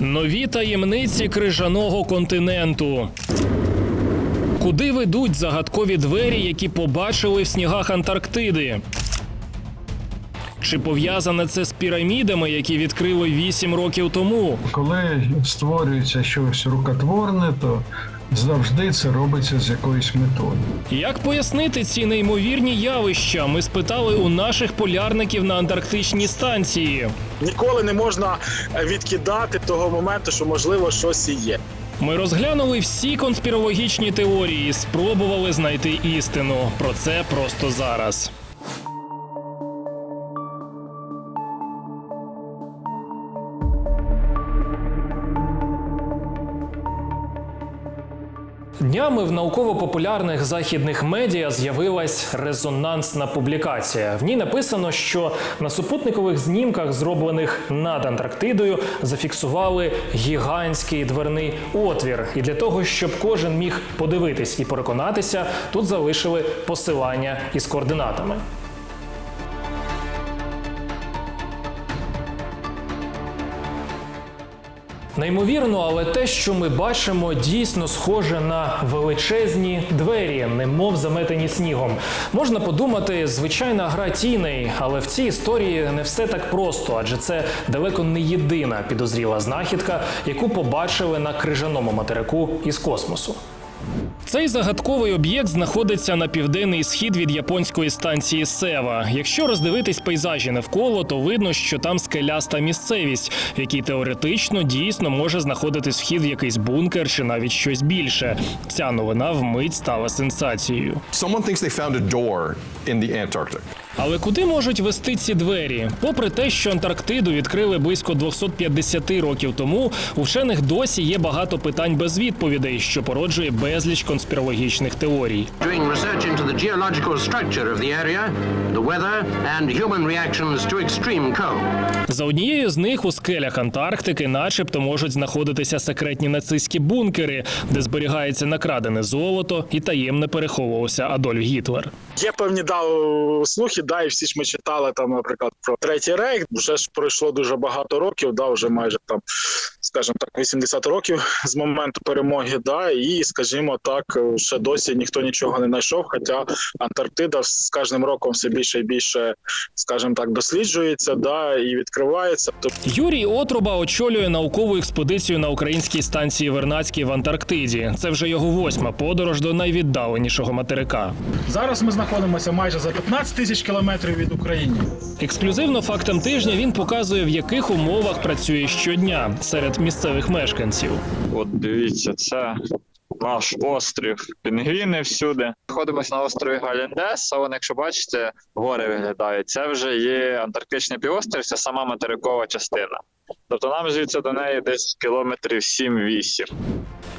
Нові таємниці крижаного континенту. Куди ведуть загадкові двері, які побачили в снігах Антарктиди? Чи пов'язане це з пірамідами, які відкрили 8 років тому? Коли створюється щось рукотворне, то завжди це робиться з якоюсь метою. Як пояснити ці неймовірні явища? Ми спитали у наших полярників на антарктичній станції. Ніколи не можна е, відкидати того моменту, що можливо щось і є. Ми розглянули всі конспірологічні теорії, спробували знайти істину. Про це просто зараз. Днями в науково-популярних західних медіа з'явилась резонансна публікація. В ній написано, що на супутникових знімках, зроблених над Антарктидою, зафіксували гігантський дверний отвір. І для того, щоб кожен міг подивитись і переконатися, тут залишили посилання із координатами. Неймовірно, але те, що ми бачимо, дійсно схоже на величезні двері, немов заметені снігом. Можна подумати, звичайна гра тіней, але в цій історії не все так просто, адже це далеко не єдина підозріла знахідка, яку побачили на крижаному материку із космосу. Цей загадковий об'єкт знаходиться на південний схід від японської станції Сева. Якщо роздивитись пейзажі навколо, то видно, що там скеляста місцевість, в якій теоретично дійсно може знаходитись вхід в якийсь бункер чи навіть щось більше. Ця новина вмить стала сенсацією. Someone thinks they found a door in the Antarctic. Але куди можуть вести ці двері? Попри те, що Антарктиду відкрили близько 250 років тому, у вчених досі є багато питань без відповідей, що породжує безліч конспірологічних теорій. doing research into the geological structure of the area, the weather, and human reactions to extreme cold. За однією з них у скелях Антарктики, начебто, можуть знаходитися секретні нацистські бункери, де зберігається накрадене золото і таємно переховувався Адольф Гітлер. Є певні да, слухи, да, і всі ж ми читали там, наприклад, про третій рейх. Вже ж пройшло дуже багато років, да, вже майже там, скажімо так, 80 років з моменту перемоги. Да, і, скажімо так, ще досі ніхто нічого не знайшов. Хоча Антарктида з кожним роком все більше і більше, скажімо так, досліджується, да, і відкривається. Юрій Отруба очолює наукову експедицію на українській станції Вернадській в Антарктиді. Це вже його восьма подорож до найвіддаленішого материка. Зараз ми знаходимося майже за 15 тисяч кілометрів від України. Ексклюзивно фактам тижня він показує, в яких умовах працює щодня серед місцевих мешканців. От дивіться, це наш острів. Пінгвіни всюди. Знаходимося на острові Галіндес, а вон, якщо бачите, гори виглядають. Це вже є Антарктичний півострів, це сама материкова частина. Тобто нам звідси до неї десь кілометрів 7-8.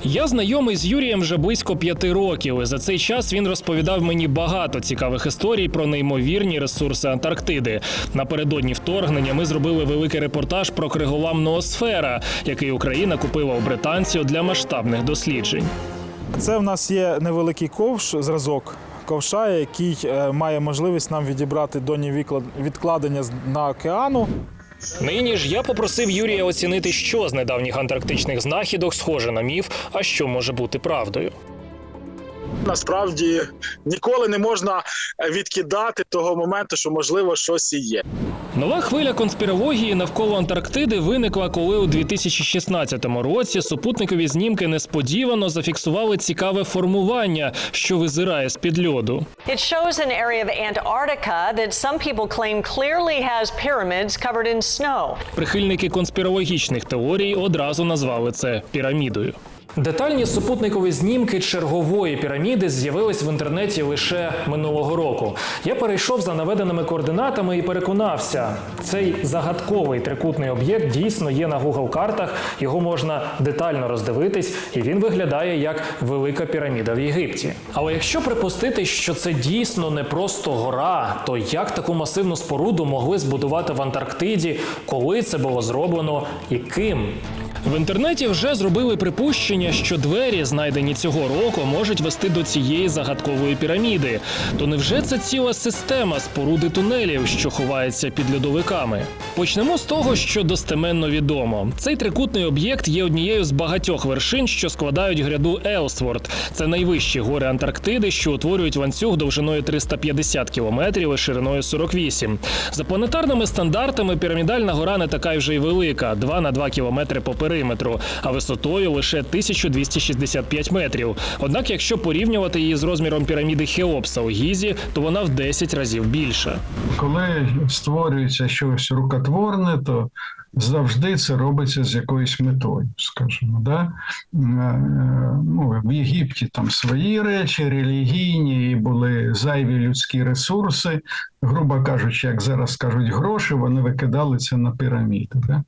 Я знайомий з Юрієм вже близько п'яти років. За цей час він розповідав мені багато цікавих історій про неймовірні ресурси Антарктиди. Напередодні вторгнення ми зробили великий репортаж про криголам Ноосфера, який Україна купила у британців для масштабних досліджень. Це в нас є невеликий ковш, зразок ковша, який е, має можливість нам відібрати доні відкладення на океану. Нині ж я попросив Юрія оцінити, що з недавніх антарктичних знахідок схоже на міф, а що може бути правдою. насправді ніколи не можна відкидати того моменту, що можливо щось і є. Нова хвиля конспірології навколо Антарктиди виникла, коли у 2016 році супутникові знімки несподівано зафіксували цікаве формування, що визирає з під льоду. It shows an area of Antarctica that some people claim clearly has pyramids covered in snow. Прихильники конспірологічних теорій одразу назвали це пірамідою. Детальні супутникові знімки чергової піраміди з'явились в інтернеті лише минулого року. Я перейшов за наведеними координатами і переконався, цей загадковий трикутний об'єкт дійсно є на Google картах. Його можна детально роздивитись, і він виглядає як велика піраміда в Єгипті. Але якщо припустити, що це дійсно не просто гора, то як таку масивну споруду могли збудувати в Антарктиді, коли це було зроблено і ким? В інтернеті вже зробили припущення, що двері, знайдені цього року, можуть вести до цієї загадкової піраміди. То невже це ціла система споруди тунелів, що ховається під льодовиками? Почнемо з того, що достеменно відомо. Цей трикутний об'єкт є однією з багатьох вершин, що складають гряду Елсворт. Це найвищі гори Антарктиди, що утворюють ланцюг довжиною 350 кілометрів і шириною 48. За планетарними стандартами пірамідальна гора не така вже й велика 2 на 2 кілометри по периметру, а висотою лише 1265 метрів. Однак, якщо порівнювати її з розміром піраміди Хеопса у Гізі, то вона в 10 разів більша. Коли створюється щось рукотворне, то завжди це робиться з якоюсь метою, скажімо. Да? Е, Ну, в Єгипті там свої речі, релігійні, були зайві людські ресурси. Грубо кажучи, як зараз кажуть, гроші, вони викидали це на піраміди. Да?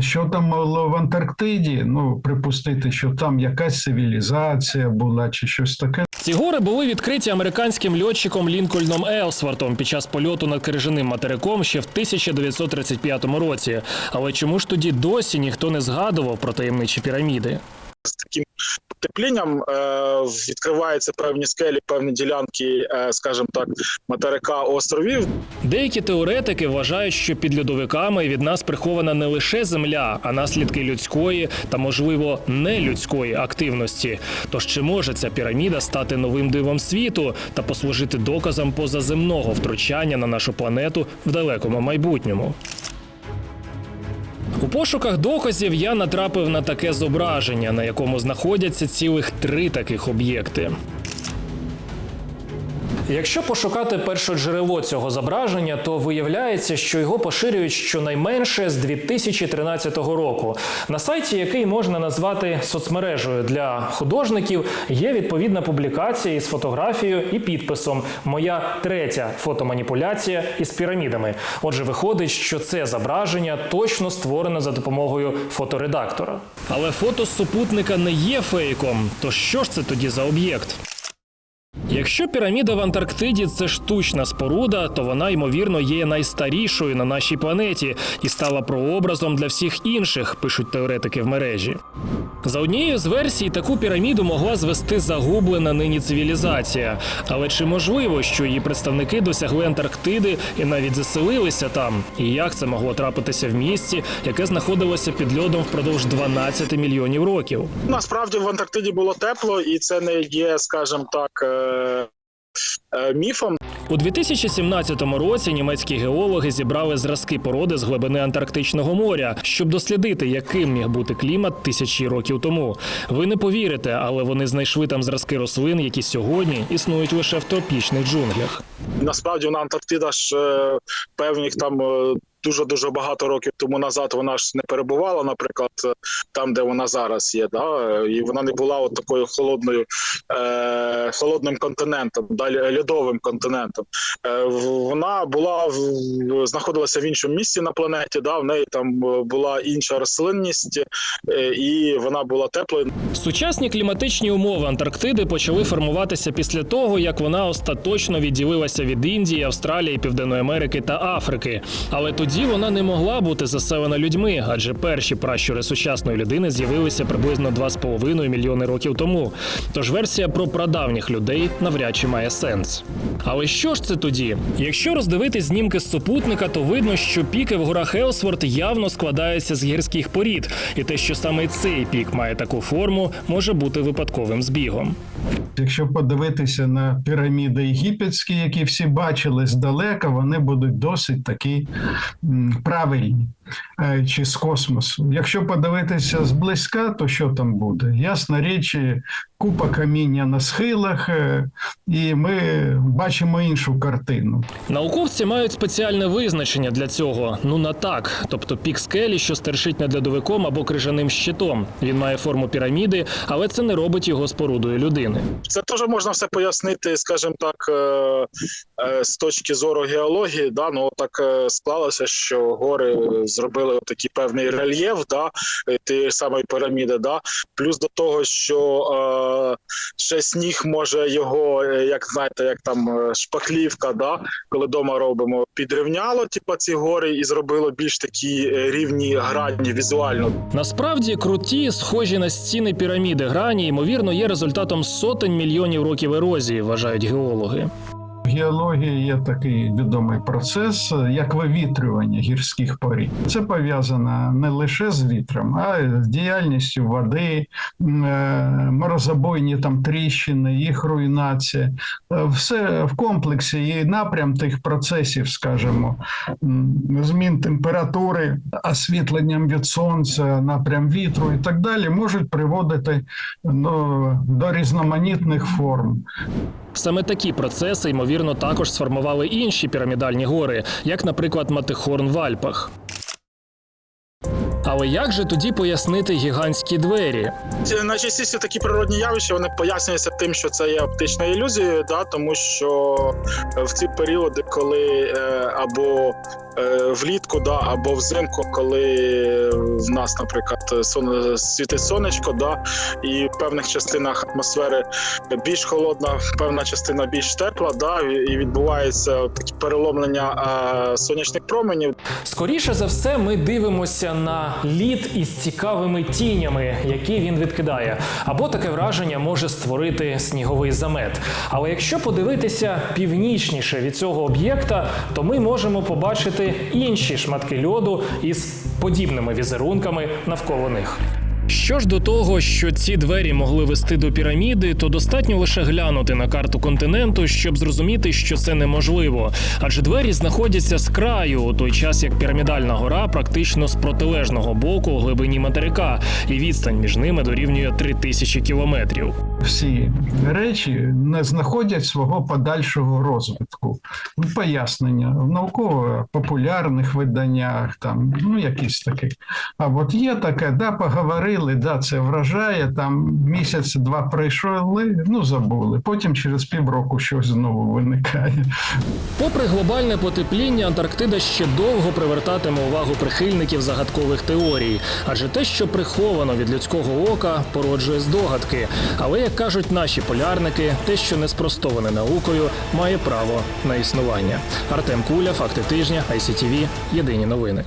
Що там було в Антарктиді? Ну, припустити, що там якась цивілізація була чи щось таке. Ці гори були відкриті американським льотчиком Лінкольном Елсвартом під час польоту над крижаним материком ще в 1935 році. Але чому ж тоді досі ніхто не згадував про таємничі піраміди? з таким потеплінням е, відкриваються певні скелі, певні ділянки, е, скажімо так, материка островів. Деякі теоретики вважають, що під льодовиками від нас прихована не лише земля, а наслідки людської та, можливо, нелюдської активності. Тож чи може ця піраміда стати новим дивом світу та послужити доказом позаземного втручання на нашу планету в далекому майбутньому? У пошуках доказів я натрапив на таке зображення, на якому знаходяться цілих три таких об'єкти. Якщо пошукати перше джерело цього зображення, то виявляється, що його поширюють щонайменше з 2013 року. На сайті, який можна назвати соцмережею для художників, є відповідна публікація із фотографією і підписом Моя третя фотоманіпуляція із пірамідами. Отже, виходить, що це зображення точно створене за допомогою фоторедактора. Але фото з супутника не є фейком. То що ж це тоді за об'єкт? Якщо піраміда в Антарктиді це штучна споруда, то вона ймовірно є найстарішою на нашій планеті і стала прообразом для всіх інших, пишуть теоретики в мережі. За однією з версій, таку піраміду могла звести загублена нині цивілізація. Але чи можливо, що її представники досягли Антарктиди і навіть заселилися там? І як це могло трапитися в місці, яке знаходилося під льодом впродовж 12 мільйонів років? Насправді в Антарктиді було тепло, і це не є, скажімо так, е, міфом. У 2017 році німецькі геологи зібрали зразки породи з глибини Антарктичного моря, щоб дослідити, яким міг бути клімат тисячі років тому. Ви не повірите, але вони знайшли там зразки рослин, які сьогодні існують лише в тропічних джунглях. Насправді на Антарктида ж е, певних там. е, Дуже дуже багато років тому назад вона ж не перебувала, наприклад, е, там, де вона зараз є, да? і вона не була от такою холодною, е, холодним континентом, далі льодовим континентом. Е, вона була знаходилася в іншому місці на планеті. Да? В неї там е, була інша рослинність, е, і вона була теплою. Сучасні кліматичні умови Антарктиди почали формуватися після того, як вона остаточно відділилася від Індії, Австралії, Південної Америки та Африки. Але тоді вона не могла бути заселена людьми, адже перші пращури сучасної людини з'явилися приблизно 2,5 мільйони років тому. Тож версія про прадавніх людей навряд чи має сенс. Але що ж це тоді? Якщо роздивитись знімки з супутника, то видно, що піки в горах Елсворт явно складаються з гірських порід, і те, що саме цей пік має таку форму, може бути випадковим збігом. Якщо подивитися на піраміди єгипетські, які всі бачили здалека, вони будуть досить такі правильні чи з космосу. Якщо подивитися зблизька, то що там буде? Ясна річ, е, купа каміння на схилах, е, і ми бачимо іншу картину. Науковці мають спеціальне визначення для цього. Ну на так, тобто пік скелі, що стершить над льодовиком або крижаним щитом. Він має форму піраміди, але це не робить його спорудою людини. Це теж можна все пояснити, скажімо так, е, е, з точки зору геології. Да, ну так е, склалося, що гори зробили такий певний рельєф, да, тієї самої піраміди. Да, плюс до того, що е, ще сніг може його, е, як знаєте, як там е, шпаклівка, да, коли вдома робимо, підрівняло типу, ці гори і зробило більш такі е, рівні грані візуально. Насправді круті, схожі на стіни піраміди грані, ймовірно, є результатом сотень мільйонів років ерозії, вважають геологи. Геології є такий відомий процес, як вивітрювання гірських порід. Це пов'язано не лише з вітром, а з діяльністю води, е, морозобойні там тріщини, їх руйнація. Е, Все в комплексі і напрям тих процесів, скажімо, змін температури, освітленням від сонця, напрям вітру і так далі, можуть приводити ну, до різноманітних форм. Саме такі процеси, ймовірно, також сформували інші пірамідальні гори, як, наприклад, Матихорн в Альпах. Але як же тоді пояснити гігантські двері? Найчастіше такі природні явища вони пояснюються тим, що це є оптична ілюзія, да, тому що в ці періоди, коли е, або е, влітку, да, або взимку, коли в нас, наприклад, сон, світить сонечко, да, і в певних частинах атмосфери більш холодна, певна частина більш тепла, да, і відбувається такі переломлення е, сонячних променів. Скоріше за все, ми дивимося на лід із цікавими тінями, які він відкидає. Або таке враження може створити сніговий замет. Але якщо подивитися північніше від цього об'єкта, то ми можемо побачити інші шматки льоду із подібними візерунками навколо них. Що ж до того, що ці двері могли вести до піраміди, то достатньо лише глянути на карту континенту, щоб зрозуміти, що це неможливо. Адже двері знаходяться з краю, у той час як пірамідальна гора практично з протилежного боку у глибині материка, і відстань між ними дорівнює 3000 кілометрів. всі речі не знаходять свого подальшого розвитку. Ну, Пояснення в науково-популярних виданнях, там ну якісь такі. А от є таке, да, поговорили, да, це вражає. Там місяць-два пройшли, ну забули. Потім через півроку щось знову виникає. Попри глобальне потепління, Антарктида ще довго привертатиме увагу прихильників загадкових теорій, адже те, що приховано від людського ока, породжує здогадки. Але як кажуть наші полярники, те, що не спростоване наукою, має право на існування. Артем Куля, факти тижня, ICTV, Єдині новини.